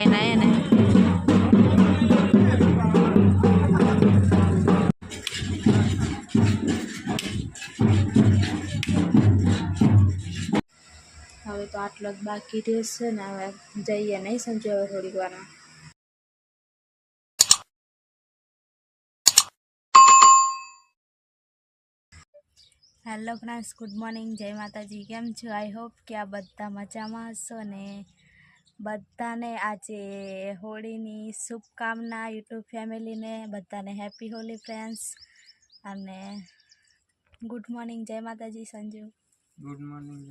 એના એને હવે તો આટલો જ બાકી રહેશે ને હવે જઈએ નહીં સમજો હવે થોડીક વારમાં હેલો ફ્રેન્ડ્સ ગુડ મોર્નિંગ જય માતાજી. કેમ છો? આઈ હોપ કે આ બધા મજામાં હશો ને. બધાને આજે હોળીની શુભકામના યુટ્યુબ ફેમિલીને બધાને હેપી હોલી ફ્રેન્ડ્સ. અને good morning Jai Mataji Sanju. Good morning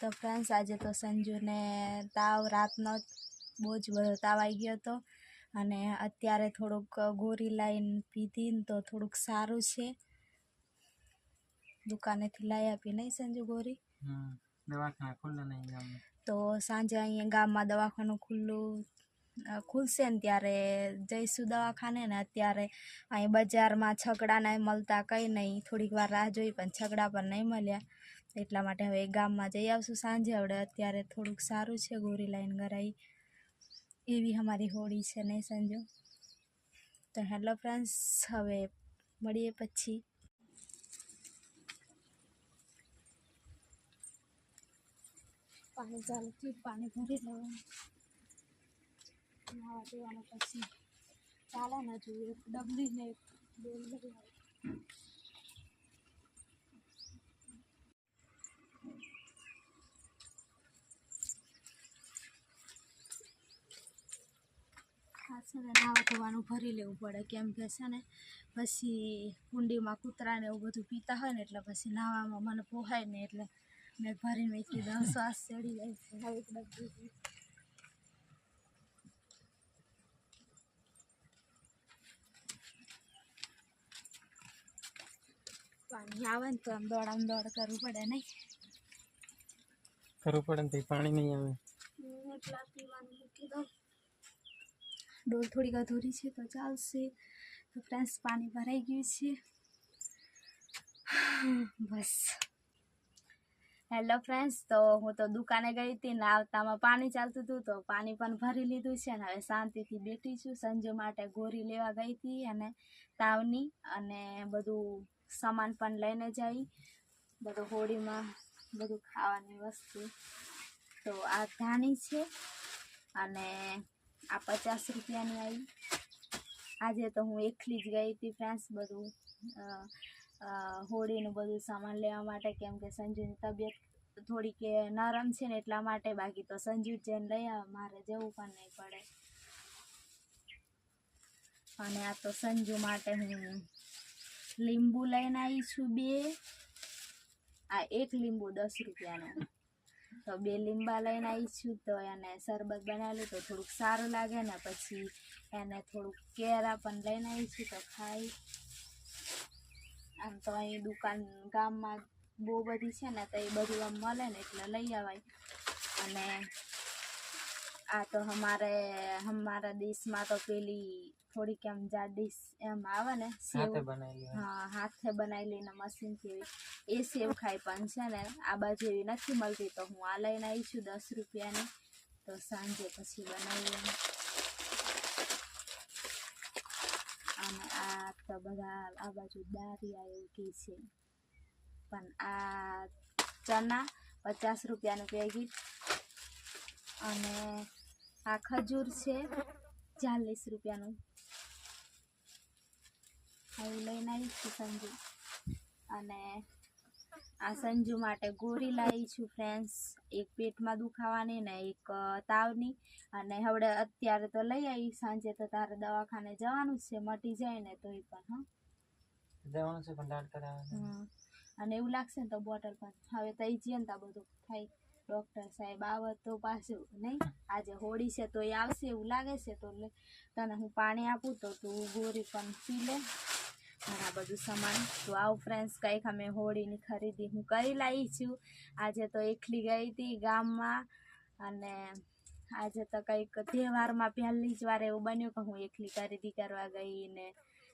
તો ફ્રેન્ડ્સ આજે તો સંજુને તાવ રાતનો બહુ જ બધો તાવ આવી ગયો હતો. અને અત્યારે થોડુંક ગોરી લાઈન પીધી ને તો થોડુંક સારું છે. દુકાનેથી લાવી આપી નહીં સંજુ ગોરી? દવાખાના ખુલ્લા નહીં તો સાંજે અહીંયા ગામમાં દવાખાનું ખુલ્લું ખુલશે ને ત્યારે જઈશું દવાખાને ને અત્યારે અહીં બજારમાં છકડા નહીં મળતા કંઈ નહીં. થોડીક વાર રાહ જોઈ પણ છકડા પણ નહીં મળ્યા. એટલા માટે હવે ગામમાં જઈ આવશું સાંજે. હવે અત્યારે થોડુંક સારું છે ગોરી લાઈન ગરાઈ. એવી અમારી હોળી છે નહીં સંજો. તો હેલો ફ્રેન્ડ્સ, હવે મળીએ પછી. પાણી ચાલુ પાણી ભરી લેવાનું. નાવા દેવાનું પછી ચાલે ને હજુ એક ડબલી એક ડોલ છે નાવા ધોવાનું ભરી લેવું પડે, કેમ કે છે ને પછી કુંડીમાં કૂતરાને એવું બધું પીતા હોય ને એટલે પછી નાવામાં મને પોહાય ને એટલે મેં ભરીને મૂકી દઉં શ્વાસ ચડી જાય છે હવે એક ડબ્બી પાણી આવે ને તો આમ દોડ આમ દોડ કરવું પડે નહીં કરવું પડે ને તો પાણી નહીં આવે એટલા પીવાનું મૂકી દઉં ડોલ થોડીક અધૂરી છે તો ચાલશે તો ફ્રેન્ડ્સ પાણી ભરાઈ ગયું છે બસ હેલો ફ્રેન્ડ્સ તો હું તો દુકાને ગઈ હતી ને આવતામાં પાણી ચાલતું હતું તો પાણી પણ ભરી લીધું છે ને હવે શાંતિથી બેઠી છું. સંજુ માટે ગોરી લેવા ગઈ હતી અને તાવની અને બધું સામાન પણ લઈને જઈ. બધું હોળીમાં બધું ખાવાની વસ્તુ. તો આ ધાણી છે અને આ પચાસ રૂપિયાની આવી આજે તો હું એકલી જ ગઈ હતી ફ્રેન્ડ્સ બધું હોળીનું બધું સામાન લેવા માટે, કેમ કે સંજુની તબિયત થોડીક નરમ છે ને એટલા માટે બાકી તો સંજુ જેન લઈ આવે, મારે જવું પણ નહીં પડે. અને આ તો સંજુ માટે હું લીંબુ લઈને આવી છું બે. આ એક લીંબુ દસ રૂપિયાનું. તો બે લીંબા લઈને આવી છું, તો એને શરબત બનાવેલું તો થોડુંક સારું લાગે ને પછી એને થોડુંક કેરા પણ લઈને આવી છું તો ખાઈ. આમ તો અહીં દુકાન ગામમાં બહુ બધી છે ને તો એ બધું આમ મળે ને એટલે લઈ આવાય. અને આ તો અમારે અમારા દેશમાં તો પેલી થોડીક એમ જાડી એમ આવે ને સેવ હા હાથે બનાવેલી ને મશીન જેવી. એ સેવ ખાઈ પણ છે ને આ બાજુ એવી નથી મળતી. તો હું આ લઈને આવી છું દસ રૂપિયાની. તો સાંજે પછી બનાવીએ એમ. અને આ તો બધા આ બાજુ દારિયા એવું કહે છે પણ આ ચના પચાસ રૂપિયાનું પેકેટ અને આ ખજૂર છે ચાલીસ રૂપિયાનું આવું લઈને આવી છું સંજુ અને આ સંજુ માટે ગોરી લાવી છું ફ્રેન્ડ્સ એક પેટમાં દુખાવાની ને એક તાવની. અને હવે અત્યારે તો લઈ આવી સાંજે તો તારે દવાખાને જવાનું જ છે મટી જાય ને તોય પણ હા. જવાનું છે પણ દાંત કરાવવાનું. અને એવું લાગશે ને તો બોટલ પણ હવે તો એ આ બધું થાય. ડૉક્ટર સાહેબ આવે તો પાછું નહીં? આજે હોળી છે તો એ આવશે એવું લાગે છે તો તને હું પાણી આપું તો તું ગોરી પણ પી લે. આ બધું સામાન. તો આવું ફ્રેન્ડ્સ કંઈક અમે હોળીની ખરીદી હું કરી લાવી છું. આજે તો એકલી ગઈ હતી ગામમાં. અને આજે તો કંઈક તહેવારમાં પહેલી જ વાર એવું બન્યું કે હું એકલી ખરીદી કરવા ગઈ ને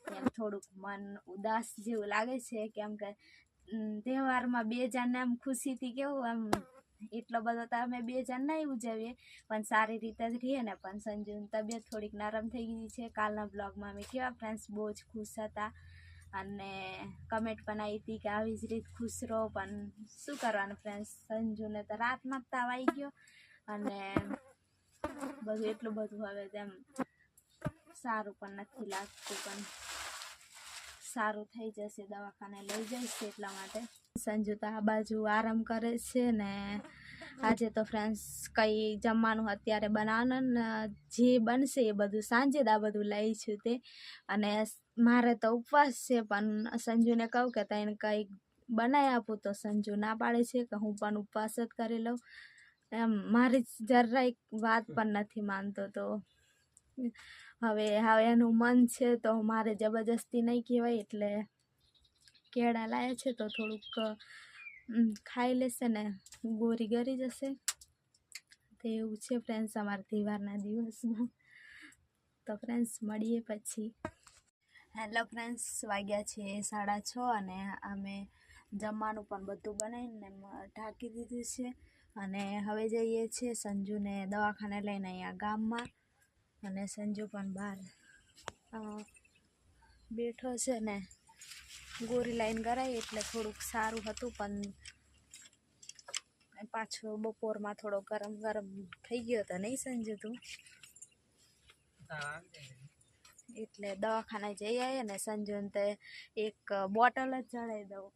એમ થોડુંક મન ઉદાસ જેવું લાગે છે કેમ કે તહેવારમાં બે જણને આમ ખુશીથી કેવું આમ એટલો બધો તો અમે બે જણ નહીં ઉજવીએ, પણ સારી રીતે જ રહીએ ને. પણ સંજુની તબિયત થોડીક નરમ થઈ ગઈ છે. કાલના બ્લોગમાં અમે કેવા ફ્રેન્ડ્સ બહુ જ ખુશ હતા. અને કમેન્ટ પણ આવી હતી કે આવી જ રીત ખુશ રહો, પણ શું કરવાનું ફ્રેન્ડ્સ સંજુને તો રાતમાં જ તાવ આવી ગયો અને બધું એટલું બધું હવે તેમ સારું પણ નથી લાગતું, પણ સારું થઈ જશે, દવાખાને લઈ જઈશ એટલા માટે. સંજુ તો આ બાજુ આરામ કરે છે ને આજે તો ફ્રેન્ડ્સ કંઈ જમવાનું અત્યારે બનાવવાનું, જે બનશે એ બધું સાંજે જ આ બધું લઈશું તે. અને મારે તો ઉપવાસ છે, પણ સંજુને કહું કે તને કંઈક બનાવી આપું તો સંજુ ના પાડે છે કે હું પણ ઉપવાસ જ કરી લઉં. એમ મારી જરાય વાત પણ નથી માનતો તો. હવે હવે એનું મન છે તો મારે જબરજસ્તી નહીં કહેવાય, એટલે કેળા લાયા છે તો થોડુંક ખાઈ લેશે ને ગોરી ગરી જશે. તો એવું છે ફ્રેન્ડ્સ અમારા તહેવારના દિવસમાં. તો ફ્રેન્ડ્સ મળીએ પછી. હેલો ફ્રેન્ડ્સ વાગ્યા છે સાડા છ અને અમે જમવાનું પણ બધું બનાવીને ઢાંકી દીધું છે. અને હવે જઈએ છીએ સંજુને દવાખાને લઈને અહીંયા ગામમાં. અને સંજુ પણ બહાર બેઠો છે ને. ગોરી લાઈન કરાવી એટલે થોડુંક સારું હતું, પણ પાછો બપોરમાં થોડો ગરમ ગરમ થઈ ગયો હતો નહીં સંજુ તું? એટલે દવાખાને જઈ આવીએ ને સંજુને તે એક બોટલ જ ચડાવી દઉં.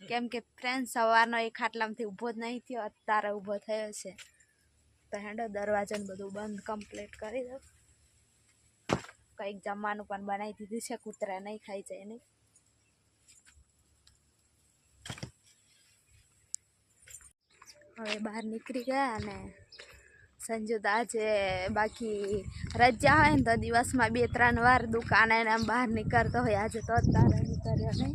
કેમ કે ફ્રેન્ડ સવારનો એ ખાટલામાંથી ઊભો જ નહીં થયો, અત્યારે ઊભો થયો છે. તો હેડો, દરવાજાને બધું બંધ કમ્પ્લીટ કરી દઉં. કંઈક જમવાનું પણ બનાવી દીધું છે, કૂતરા નહીં ખાઈ જાય નહીં. હવે બહાર નીકળી ગયા અને સંજુ તો આજે બાકી રજા હોય ને તો દિવસમાં બે ત્રણ વાર દુકાને આમ બહાર નીકળતો હોય. આજે તો અત્યારે નીકળ્યો નહીં.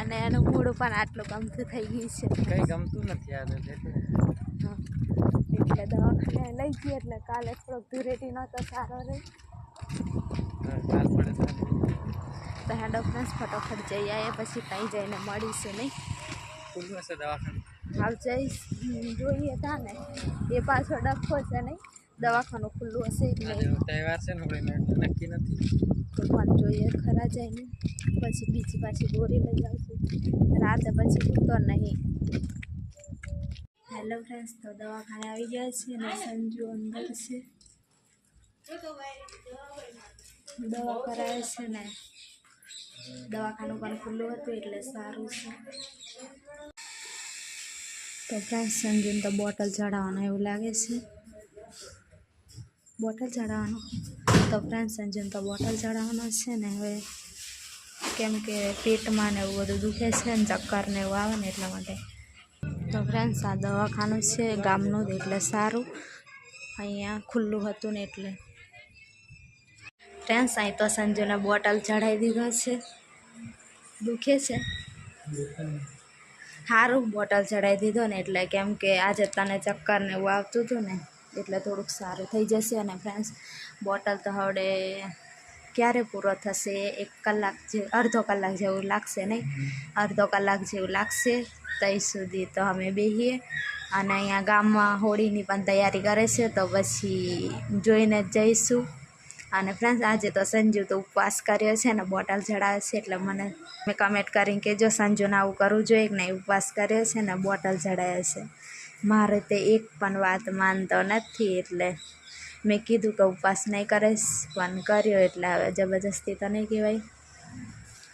અને એનું મૂળ પણ આટલું ગમતું થઈ ગયું છે. કંઈ ગમતું નથી આજે એટલે દવાખાને લઈ ગઈ એટલે કાલે થોડોક ધૂરેટી નહોતો સારો રહી. તો હેન્ડ ઓફ ફટોફટ જઈ આવીએ પછી ત્યાં જઈને મળીશું નહીં. દવાખાનું? હાલ જઈશ જોઈએ તા ને એ પાછો ડખો છે નહીં. દવાખાનું ખુલ્લું હશે એટલે તહેવાર છે ને નક્કી નથી. ભગવાન પણ જોઈએ ખરા જઈને પછી બીજી પાછી દોરી લઈ આવશું. રાતે પછી તો નહીં. હેલો ફ્રેન્ડ્સ તો દવાખાને આવી ગયા છે ને સંજુ અંદર છે. દવા કરાવે છે ને. દવાખાનું પણ ખુલ્લું હતું એટલે સારું છે. તો ફ્રેન્ડ્સ સંજુને તો બોટલ ચડાવવાનું એવું લાગે છે. બોટલ ચડાવવાનું? તો ફ્રેન્ડ્સ સંજુને તો બોટલ ચડાવવાનો છે ને હવે. કેમ કે પેટમાં ને એવું બધું દુખે છે ને ચક્કર ને એવું આવે ને એટલા માટે. તો ફ્રેન્ડ્સ આ દવાખાનું છે, ગામનું જ એટલે સારું. અહીંયા ખુલ્લું હતું ને એટલે. ફ્રેન્ડ્સ અહીં તો સંજુને બોટલ ચડાવી દીધો છે. દુખે છે? સારું બોટલ ચડાવી દીધો ને એટલે કેમ કે આજે તને ચક્કર ને એવું આવતું હતું ને, એટલે થોડુંક સારું થઈ જશે અને ફ્રેન્ડ્સ બોટલ તો હવે ક્યારે પૂરો થશે? એક કલાક જે, અડધો કલાક જેવું લાગશે નહીં? અડધો કલાક જેવું લાગશે ત્યાં સુધી તો અમે બેસીએ અને અહીંયા ગામમાં હોળીની પણ તૈયારી કરે છે, તો પછી જોઈને જ જઈશું. અને ફ્રેન્ડ્સ આજે તો સંજુ તો ઉપવાસ કર્યો છે ને, બોટલ ચડાવે છે, એટલે મને મેં કમેન્ટ કરીને કે જો સંજુને આવું કરવું જોઈએ કે નહીં, ઉપવાસ કર્યો છે ને, બોટલ ચડાવે છે. મારે તે એક પણ વાત માનતો નથી, એટલે મેં કીધું કે ઉપવાસ નહીં કરીશ, પણ કર્યો, એટલે હવે જબરજસ્તી તો નહીં કહેવાય.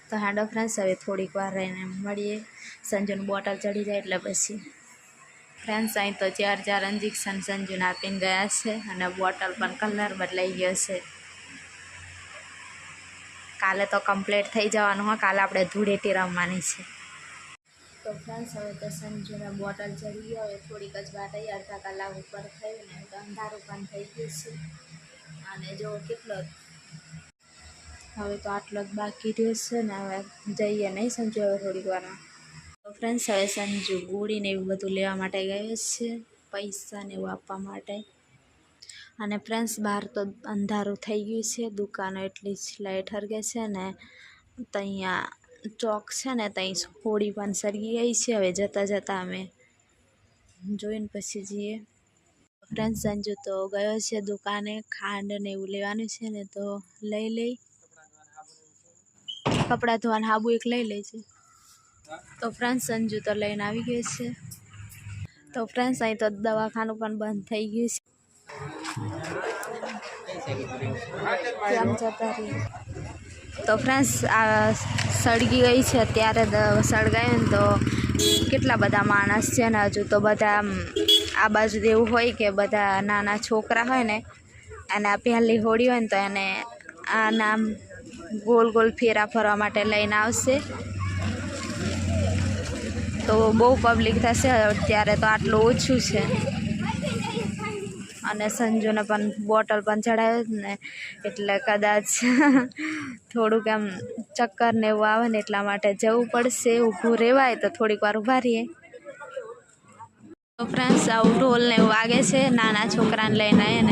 તો હાંડો ફ્રેન્ડ્સ હવે થોડીક વાર રહીને મળીએ. સંજુની બોટલ ચડી જાય, એટલે પછી ફ્રેન્ડ્સ અહીં તો ચાર ચાર ઇન્જેક્શન સંજુને આપીને ગયા છે, અને બોટલ પણ કલર બદલાઈ ગયો છે. કાલે તો કમ્પ્લીટ થઈ જવાનું હોય કાલે આપણે ધૂળેટી રમવાની છે. તો ફ્રેન્ડ્સ હવે તો સંજુને બોટલ ચડી હવે થોડીક જ વાર રહી, અડધા કલાક ઉપર થયું ને અંધારું પણ થઈ ગયું છે. અને જો કેટલો હવે તો આટલો જ બાકી રહ્યો છે ને હવે જઈએ નહીં સંજુ હવે થોડીક વારમાં તો ફ્રેન્ડ્સ હવે સંજુ ગોળીને એવું બધું લેવા માટે ગયો છે. પૈસા ને એવું આપવા માટે. અને ફ્રેન્ડ્સ, બહાર તો અંધારું થઈ ગયું છે. દુકાનો એટલી જ લાઇટ હરગે છે ને ત્યાં ચોક છે ને, ત્યાં હોળી પણ સરગી ગઈ છે. હવે જતાં જતાં અમે જોઈને પછી જઈએ. ફ્રેન્ડ્સ સંજુ તો ગયો છે દુકાને, ખાંડ ને એવું લેવાનું છે ને, તો લઈ લઈ. કપડાં ધોવાના હાબુ એક લઈ લેજે તો ફ્રેન્ડ સંજુ તો લઈને આવી ગયો છે. તો ફ્રેન્ડ્સ, અહીં તો દવાખાનું પણ બંધ થઈ ગયું છે જતા રહીએ. તો ફ્રેન્ડ્સ આ સળગી ગઈ છે અત્યારે સળગાય ને તો કેટલા બધા માણસ છે ને હજુ તો બધા આ બાજુ એવું હોય કે બધા નાના છોકરા હોય ને, અને આ પહેલી હોળી હોય ને તો એને આ નામ ગોલ ગોલ ફેરા ફરવા માટે લઈને આવશે. તો બહુ પબ્લિક થશે, અત્યારે તો આટલું ઓછું છે. અને સંજુને પણ બોટલ પણ ચડાવ્યો ને. એટલે કદાચ થોડુંક એમ ચક્કર ને એવું આવે ને એટલા માટે જવું પડશે, ઊભું રહેવાય તો થોડીક વાર ઊભા રહીએ. ફ્રેન્ડ્સ આવું ઢોલ ને એવું વાગે છે. નાના છોકરાને લઈને આવીએ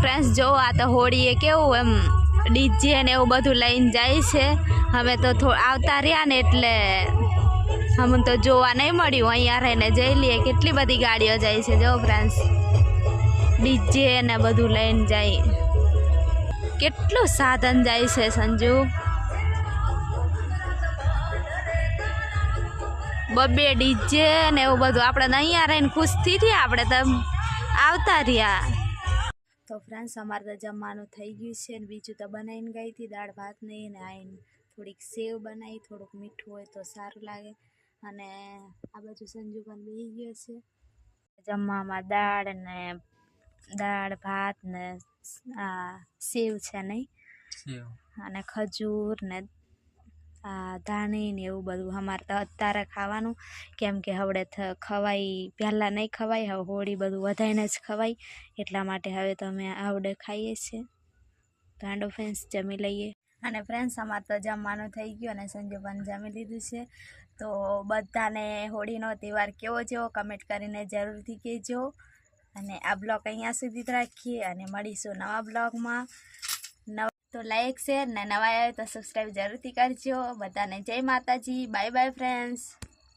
ફ્રેન્ડ્સ જો આ તો હોળીએ કેવું એમ ડીજે ને એવું બધું લઈને જાય છે. હવે તો થો, આવતા રહ્યા ને એટલે હમ તો જોવા નહીં મળ્યું. અહીંયા રહીને જઈ લઈએ કેટલી બધી ગાડીઓ જાય છે, જો ફ્રેન્ડ્સ ડીજે ને બધું લઈને જાય. કેટલું સાધન જાય છે, સંજુ. બબે ડીજે ને એવું બધું. આપણે અહીંયા રહીને ખુશથી થયા આપણે તો આવતા રહ્યા. તો ફ્રેન્ડ્સ અમારે તો જમવાનું થઈ ગયું છે ને બીજું તો બનાવીને ગઈ હતી દાળ ભાત નહીં ને આવીને થોડીક સેવ બનાવી થોડુંક મીઠું હોય તો સારું લાગે. અને આ બાજુ સંજુ પણ બેસી ગયો છે. જમવામાં દાળ ને દાળ ભાત ને આ સેવ છે નહીં? અને ખજૂર ને આ ધાણી ને એવું બધું અમારે તો અત્યારે ખાવાનું. કેમ કે હવડે ખવાય પહેલાં નહીં ખવાય, હવે હોળી બધું વધાઈને જ ખવાય. એટલા માટે હવે તો અમે આવડે ખાઈએ છીએ. ગાંડો ફ્રેન્ડ્સ જમી લઈએ. અને ફ્રેન્ડ્સ, અમારે તો જમવાનું થઈ ગયું અને સંજે પણ જમી લીધું છે. તો બધાને હોળીનો તહેવાર કેવો જેવો કમેન્ટ કરીને જરૂરથી કહેજો. અને આ બ્લોગ અહીંયા સુધી જ રાખીએ અને મળીશું નવા બ્લોગમાં. તો લાઈક શેર ને નવા આવે તો સબસ્ક્રાઈબ જરૂરથી કરજો. બધાને જય માતાજી. Bye bye friends